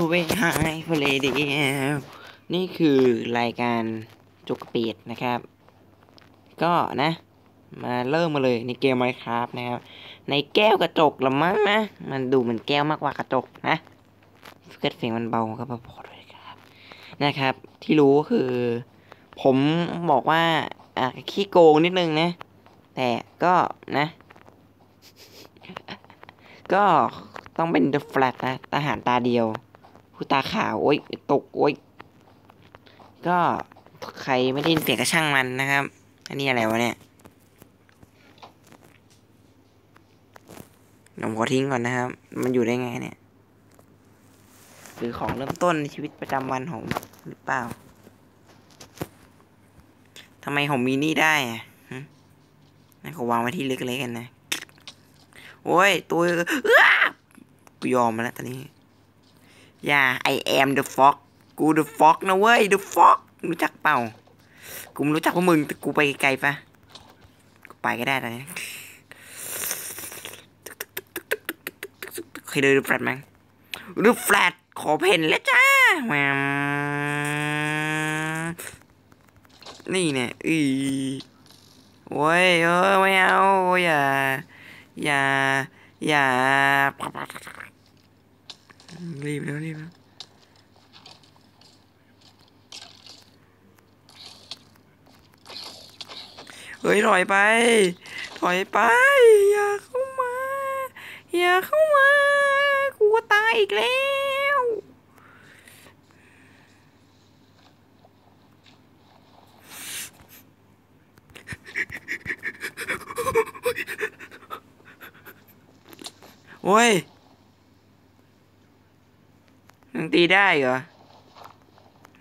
ฟูเวไฮฟเลเดียนี่คือรายการจุกปีดนะครับ ก็นะ มาเริ่มมาเลยในเกม Minecraft นะครับ ในแก้วกระจกละมั้งนะ มันดูเหมือนแก้วมากกว่ากระจกนะเกิดเสียงมันเบาก็พอๆด้วยครับ นะครับ ที่รู้ก็คือ ผมบอกว่าอะขี้โกงนิดนึงนะ แต่ก็นะ ก็ต้องเป็น The Flat นะทหารตาเดียว ผู้ตาขาวโอ๊ยตกโอ๊ยก็ใครไม่ได้ยินเสียงกระช่างมันนะครับ อันนี้อะไรวะเนี่ยผมขอทิ้งก่อนนะครับ มันอยู่ได้ไงเนี่ย หรือของเริ่มต้นในชีวิตประจำวันของหรือเปล่าทำไมผมมีนี่ได้อะหึนั่นขวางไว้ที่เล็กๆกันนะ โอ้ย ตัวอ้ากูยอมมาแล้วตอนนี้ อย่า I am the fox กู the fox นะเว้ย the fox รู้จักเปล่า กูไม่รู้จักพวกมึงแต่กูไปไกลๆปะกูไปก็ได้ตอนนี้เคยดูดูแฟลตไหมดูแฟลตขอเพนแล้วจ้าแหมนี่เนี่ยอีโอ้ยเออไม่เอาอย่า อย่า อย่า รีบแล้วรีบแล้วเฮ้ยถอยไป ถอยไป อย่าเข้ามา อย่าเข้ามา กูก็ตายอีกแล้วโอ้ย ยังตีได้เหรอ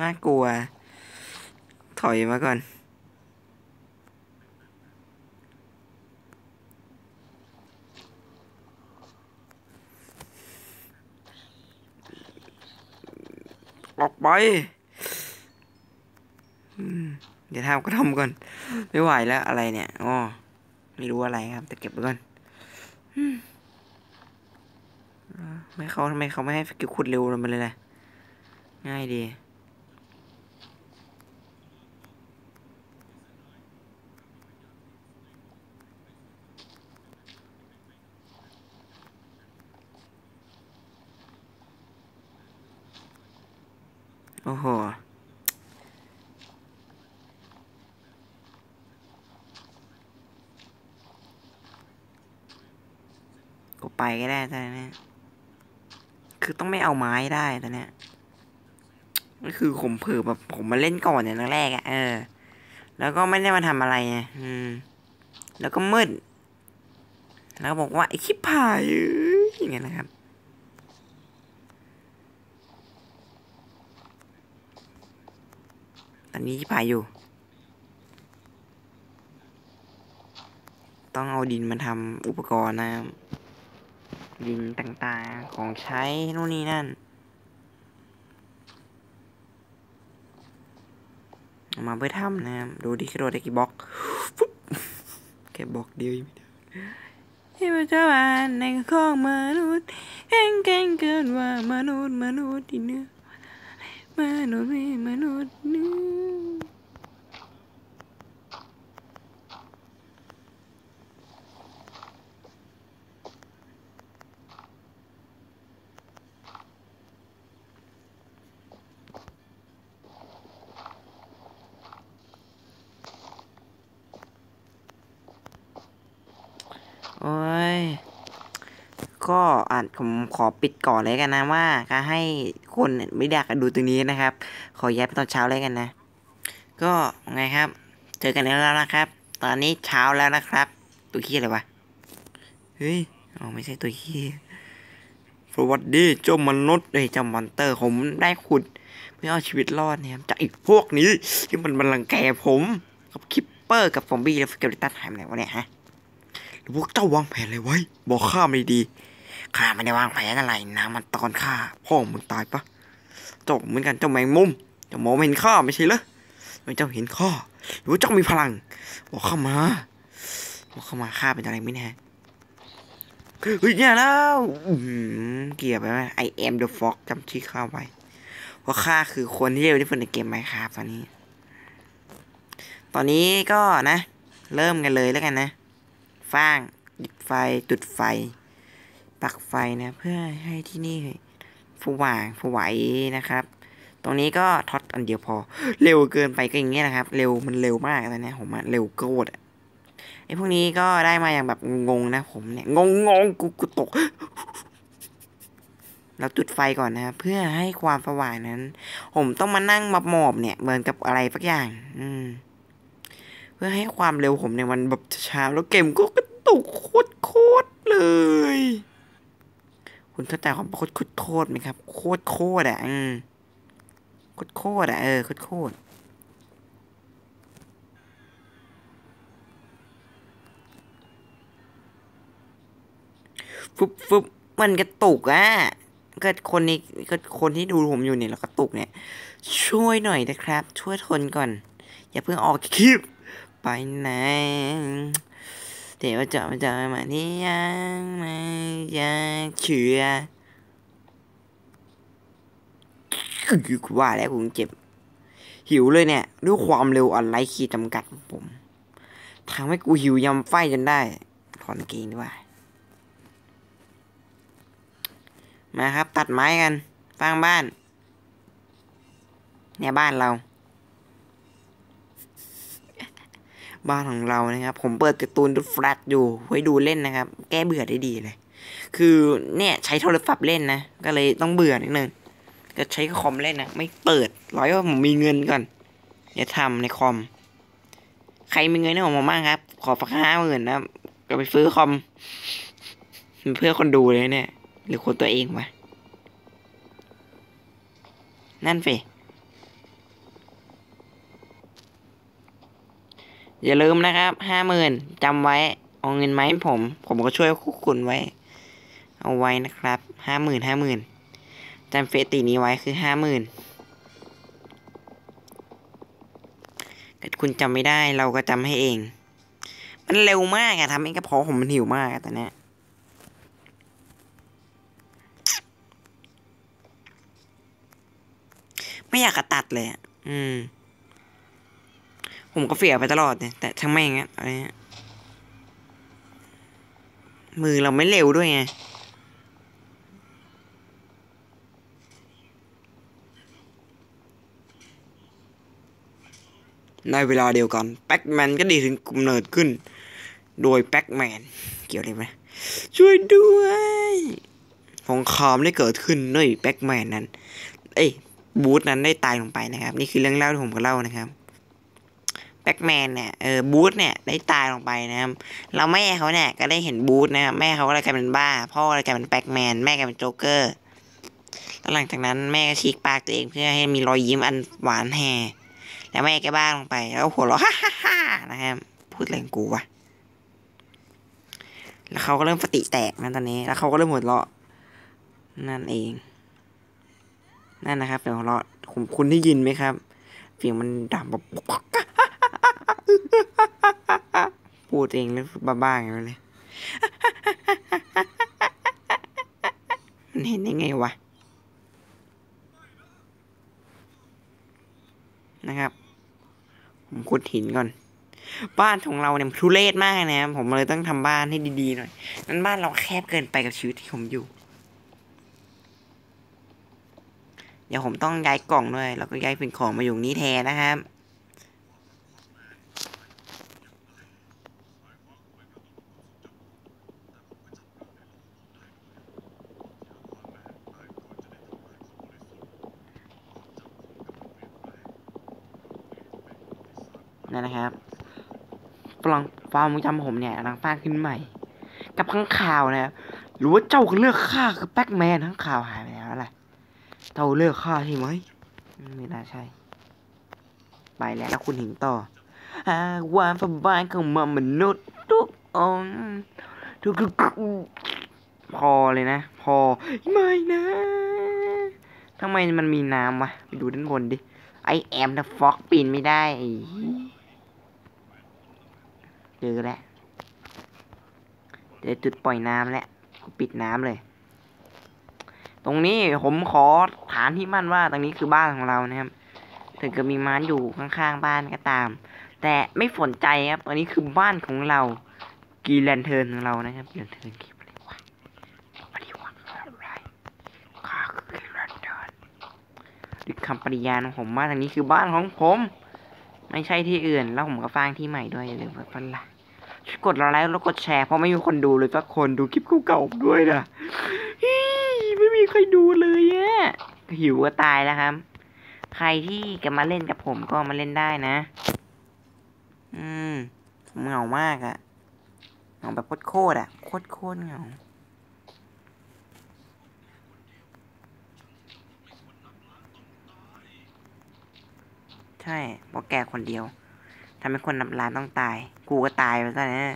น่ากลัว ถอยมาก่อน ออกไปเดี๋ยวทำก็ทำก่อน ไม่ไหวแล้วอะไรเนี่ยอ๋อไม่รู้อะไรครับ แต่เก็บไว้ก่อนอืม ไม่เขาทำไมเขาไม่ให้สกิลขุดเร็วลงมาเลยล่ะ ง่ายดีโอ้โหก็ไปก็ได้ตอนนี้ คือต้องไม่เอาไม้ได้ตอนเนี้ยก็คือผมเผื่อแบบผมมาเล่นก่อนอย่างแรกๆอะเออ แล้วก็ไม่ได้มาทำอะไรไงอืม แล้วก็มืด แล้วบอกว่าไอ้ชิบหายอย่างเงี้ยนะครับ ตอนนี้ชิบหายอยู่ ต้องเอาดินมาทำอุปกรณ์นะครับ ดินต่างๆของใช้นู่นนี่นั่น มาเพื่อทำนะครับ ดูดิกระโดดได้กี่บล็อกแค่บล็อกเดียวยังไม่ได้ที่พระเจ้าอ่านในของมนุษย์แข่งแก่งเกินว่ามนุษย์มนุษย์ที่เนื้อมนุษย์ไม่มนุษย์เนื้อ โอ้ย ก็ อ่าผมขอปิดก่อนเลยกันนะว่าการให้คนไม่อยากดูตรงนี้นะครับ ขอย้ายไปตอนเช้าเลยกันนะ ก็ไงครับ เจอกันแล้วนะครับ ตอนนี้เช้าแล้วนะครับ ตัวขี้อะไรวะเฮ้ยอ๋อไม่ใช่ตัวขี้สวัสดีเจ้ามนุษย์เอ้ยเจ้ามอนเตอร์ผมได้ขุดเพื่อเอาชีวิตรอดเนี่ยจากไอ้พวกนี้ที่มันมันรังแกผมกับคิปเปอร์กับซอมบี้แล้วสเกลิตันหายไปไหนวะเนี่ยฮะหรือพวกเจ้าวางแผนอะไรไว้ บอกข้าไม่ดี ข้าไม่ได้วางแผนอะไรนะมันตอนข้าพ่อมึงตายปะเจ้าเหมือนกันเจ้าแมงมุมเจ้ามองไม่เห็นข้าไม่ใช่เหรอไม่เจ้าเห็นข้าหรือว่าเจ้ามีพลัง บอกเข้ามาบอกเข้ามาข้าเป็นอะไรไม่แน่เฮ้ยเนี่ยแล้วเกียบไปไหม I am the fox จำชื่อข้าไว้เพราะข้าคือคนที่เร็วที่สุดในเกมไมครับตอนนี้ ตอนนี้ก็นะ เริ่มกันเลยแล้วกันนะ ฟางจุดไฟจุดไฟ ปักไฟนะเพื่อให้ที่นี่สว่างสวัยนะครับ ตรงนี้ก็ท็อตอันเดียวพอ เร็วเกินไปก็อย่างเงี้ยนะครับ เร็วมันเร็วมากตอนนี้ผมอะเร็วโกรธอะไอ้พวกนี้ก็ได้มาอย่างแบบงงนะผมเนี่ยงงงงกูกูตกแล้วจุดไฟก่อนนะเพื่อให้ความสว่างนั้น ผมต้องมานั่งมาหมอบเนี่ยเหมือนกับอะไรสักอย่าง อืม เพื่อให้ความเร็วผมเนี่ยมันแบบช้าแล้วเกมก็กระตุกโคตรเลย คุณเข้าใจความโคตรโคตรไหมครับ โคตรโคตรอะอืมโคตรโคตรอะเออโคตรโคตรฟึบฟึบมันกระตุกอะก็คนนี้ก็คนที่ดูผมอยู่เนี่ยแล้วกระตุกเนี่ย ช่วยหน่อยนะครับ ช่วยทนก่อน อย่าเพิ่งออกคลิป ไปไหน เดี๋ยวจะมาจะมาที่ยังไม่อยากเชื่อคือกูว่าแล้วกูเจ็บ หิวเลยเนี่ย ด้วยความเร็วอันไร้ขีดจำกัดของผมทำให้กูหิวยำไฟจนได้ถอนกางเกงดีกว่า มาครับ ตัดไม้กันสร้างบ้าน เนี่ยบ้านเรา บ้านของเรานะครับ ผมเปิดการ์ตูนดูแฟลชอยู่ไว้ดูเล่นนะครับ แก้เบื่อได้ดีเลย คือเนี่ยใช้โทรศัพท์เล่นนะ ก็เลยต้องเบื่อนิดนึงก็ใช้คอมเล่นนะ ไม่เปิดร้อยว่าผมมีเงินก่อนเดี๋ยวทำในคอม ใครมีเงินให้ผมมาบ้างครับ ขอฝักห้าหมื่นนะก็ไปซื้อคอมเพื่อคนดูเลยเนี่ย หรือคนตัวเองวะนั่นเอย่าลืมนะครับห้าหมื่นจำไว้ เอาเงินมาให้ผม ผมก็ช่วยคุกคุณไว้ เอาไว้นะครับห้าหมื่นห้าหมื่นจำเฟตินี้ไว้คือห้าหมื่นถ้าคุณจำไม่ได้เราก็จำให้เอง มันเร็วมากอะทำให้กระเพาะผมมันหิวมากตอนนี้ไม่อยากกระตัดเลยอืม ผมก็เฟียไปตลอดเนี่ยแต่ช่างแม่งอะอะไรเงี้ยมือเราไม่เร็วด้วยไงในเวลาเดียวกันแบ็กแมนก็ดีถึงกำเนิดขึ้น โดยแบ็กแมนเกี่ยวอะไรไหมช่วยด้วยสงครามได้เกิดขึ้นด้วยแบ็กแมนนั้น เอ้ยบูธนั้นได้ตายลงไปนะครับ นี่คือเรื่องเล่าที่ผมก็เล่านะครับ แบ็กแมนเนี่ยเออบูธเนี่ยได้ตายลงไปนะครับเราแม่เขาเนี่ยก็ได้เห็นบูธนะครับแม่เขาก็เลยกลายเป็นบ้า พ่อเลยกลายเป็นแบ็กแมนแม่กลายเป็นโจ๊กเกอร์แล้วหลังจากนั้นแม่ก็ฉีกปากตัวเองเพื่อให้มีรอยยิ้มอันหวานแห่แล้วแม่แกบ้าลงไป แล้วหัวเราะฮ่าฮ่าฮ่านะครับพูดอะไรงกูวะแล้วเขาก็เริ่มสติแตกนะตอนนี้ แล้วเขาก็เริ่มหัวเราะนั่นเอง นั่นนะครับเดี๋ยวหัวเราะคุณคุณได้ยินไหมครับเสียงมันดังแบบ พูดเองแล้วบ้าๆอย่างนั้นเลยมันเห็นยังไงวะ นะครับ ผมขุดหินก่อน บ้านของเราเนี่ยทุเรศมากนะครับผมเลยต้องทำบ้านให้ดีๆหน่อยนั้นบ้านเราแคบเกินไปกับชีวิตที่ผมอยู่ เดี๋ยวผมต้องย้ายกล่องด้วย แล้วก็ย้ายสิ่งของมาอยู่นี้แทนนะครับ นั่นนะครับปลังฟาร์มจำผมเนี่ยกำลังสร้างขึ้นใหม่ กับข้างข่าวนะครับหรือว่าเจ้าเลือกข้าคือแบ็กแมนข้างข่าวหายไปแล้วอะไรเจ้าเลือกข้าใช่ไหมไม่น่าใช่ ไปแล้วแล้วคุณหิงต่อหากความสบายของมันมนุษย์ทุกองทุกพอเลยนะ พอไม่นะทำไมมันมีน้ำวะไปดูด้านบนดิ ไอแอมนะฟอกปีนไม่ได้ เจอแล้วเจอจุดปล่อยน้ำแล้วปิดน้ำเลย ตรงนี้ผมขอฐานที่มั่นว่าตรงนี้คือบ้านของเรานะครับ ถึงจะมีม้านอยู่ข้างๆบ้านก็ตาม แต่ไม่สนใจครับตอนนี้คือบ้านของเรา กีแลนเทิร์นของเรานะครับกีแลนเทิร์นกีอะไรวะปฏิวัติอะไรข้าคือกีแลนเทิร์นด้วยคำปริญาณของผมว่าตรงนี้คือบ้านของผม ไม่ใช่ที่อื่น แล้วผมก็สร้างที่ใหม่ด้วยอย่าลืมกดไลค์กดไลค์แล้วกดแชร์เพราะไม่มีคนดูเลยสักคนดูคลิปเก่าๆด้วยนะไม่มีใครดูเลยอะหิวก็ตายแล้วครับ ใครที่จะมาเล่นกับผมก็มาเล่นได้นะ อืมเหงามากอะเหงาแบบโคตรๆอะโคตรโคตรเหงา ใช่เพราะแกคนเดียวทำให้คนนับล้านต้องตาย กูก็ตายไปซะนะ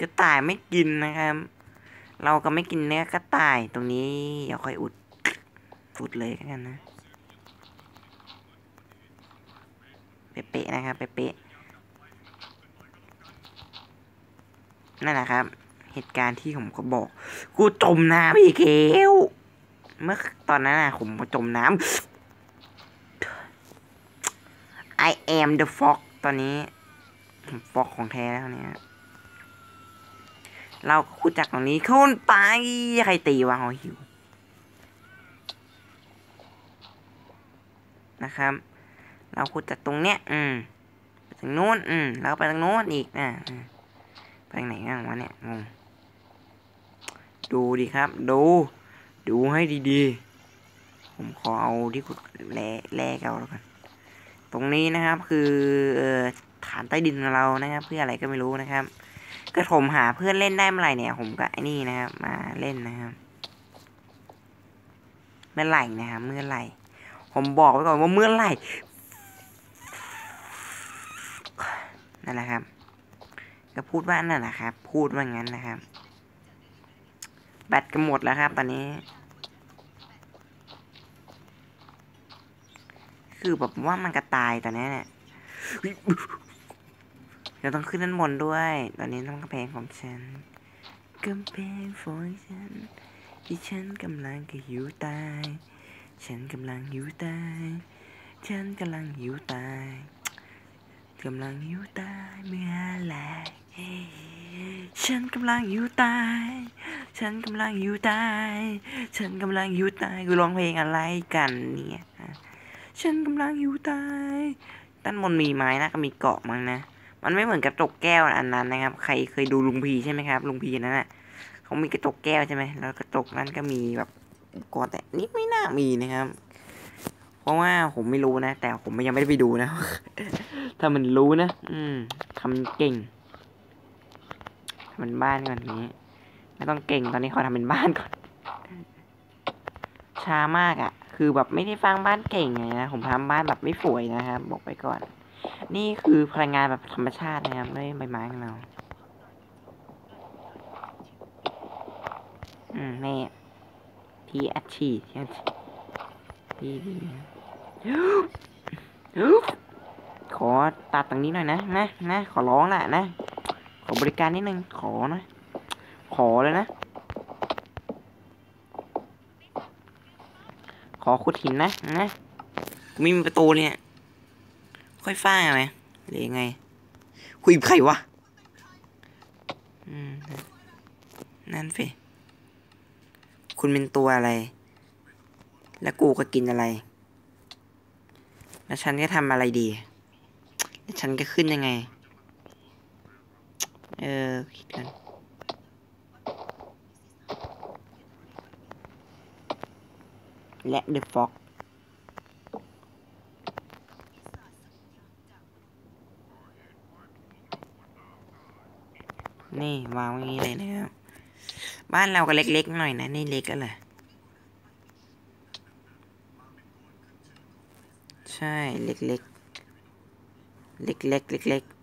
ก็ตายไม่กินนะครับ เราก็ไม่กินเนื้อกระต่ายตรงนี้เดี๋ยวค่อยอุดอุดเลยกันนะ เป๊ะๆนะครับ เป๊ะๆนั่นแหละครับ เหตุการณ์ที่ผมก็บอก กูจมน้ำอีกแล้วเมื่อตอนนั้นนะผมจมน้ำ I am the fox ตอนนี้ฟอกของแท้แล้วเนี่ย เราขุดจากตรงนี้ขึ้นไป ใครตีวะหอหิว นะครับ เราขุดจากตรงเนี้ย อืมไปทางโน้น อืมแล้วไปทางโน้นอีกอะไปทางไหนบ้างวะเนี่ยงงดูดิครับ ดู ดูให้ดีๆ ผมขอเอาที่ขุดแร่แร่เก่าแล้วกัน รงนี้นะครับคือฐานใต้ดินของเรานะครับ เพื่ออะไรก็ไม่รู้นะครับก็ผมหาเพื่อนเล่นได้เมื่อไหร่เนี่ย ผมก็ไอ้นี่นะครับ มาเล่นนะครับ เมื่อไหร่นะครับเมื่อไหร่ ผมบอกไว้ก่อนว่าเมื่อไหร่นั่นแหละครับ ก็พูดว่านั่นแหละครับ พูดว่างั้นนะครับ แบตก็หมดแล้วครับ ตอนนี้ คือแบบว่ามันกระตายตอนนี้เนี่ยเดี๋ยวต้องขึ้นด้านบนด้วย ตอนนี้ต้องกำแพงของฉันกำแพงของฉัน ที่ฉันกำลังก็หิวตาย ฉันกำลังหิวตาย ฉันกำลังหิวตายกำลังหิวตายเมื่อไหรฉันกำลังหิวตาย ฉันกำลังหิวตาย ฉันกำลังหิวตาย กูร้องเพลงอะไรกันเนี่ย ฉันกำลังหิวตายด้านบนมีไม้นะก็มีเกาะมั้งนะ มันไม่เหมือนกระจกแก้วอันนั้นนะครับ ใครเคยดูลุงพีใช่ไหมครับ ลุงพีนั่นน่ะเขามีกระจกแก้วใช่ไหมแล้วกระจกนั้นก็มีแบบกรณ์แต่นี่ไม่น่ามีนะครับ เพราะว่าผมไม่รู้นะ แต่ผมยังไม่ได้ไปดูนะ ถ้ามันรู้นะ อืมทำเก่งทำเป็นบ้านก่อนนี้ ไม่ต้องเก่งตอนนี้ขอทำเป็นบ้านก่อน ช้ามากอะ่ะ คือแบบไม่ได้ฟังบ้านเก่งไงนะผมทำบ้านแบบไม่สวยนะครับบอกไปก่อน นี่คือพลังงานแบบธรรมชาตินะครับด้วยใบไม้ของเราอืมนี่ทีอัดฉีดที่อัดฉีดดีดีขอตัดตรงนี้หน่อยนะนะนะขอร้องแหละนะ ขอบริการนิดนึงขอนะ ขอเลยนะ อขุดหินนะนะไม่มีประตูเนี่ยค่อยฟ้าไหมหรือยังไง คุยกับใครวะนั่นสิคุณเป็นตัวอะไร แล้วกูก็กินอะไร แล้วฉันก็ทำอะไรดี แล้วฉันก็ขึ้นยังไง เออ คิดกัน และเดอะฟ็อกนี่วางไว้อย่างนี้เลยนะครับ บ้านเราก็เล็กๆหน่อยนะ นี่เล็กก็เลยใช่ เล็กๆ เล็กๆเล็กๆ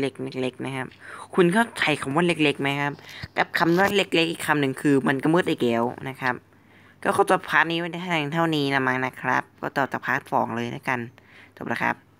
เล็กๆเล็กๆนะครับ คุณเข้าใจคำว่าเล็กๆไหมครับ กับคำว่าเล็กๆอีกคำหนึ่งคือมันก็มืดไอ้แก้วนะครับกก็ขอจบพาร์ทนี้ไว้ได้เท่านี้ละมั้งนะครับ ก็ต่อจากพาร์ทสองเลยแล้วกันจบแล้วครับ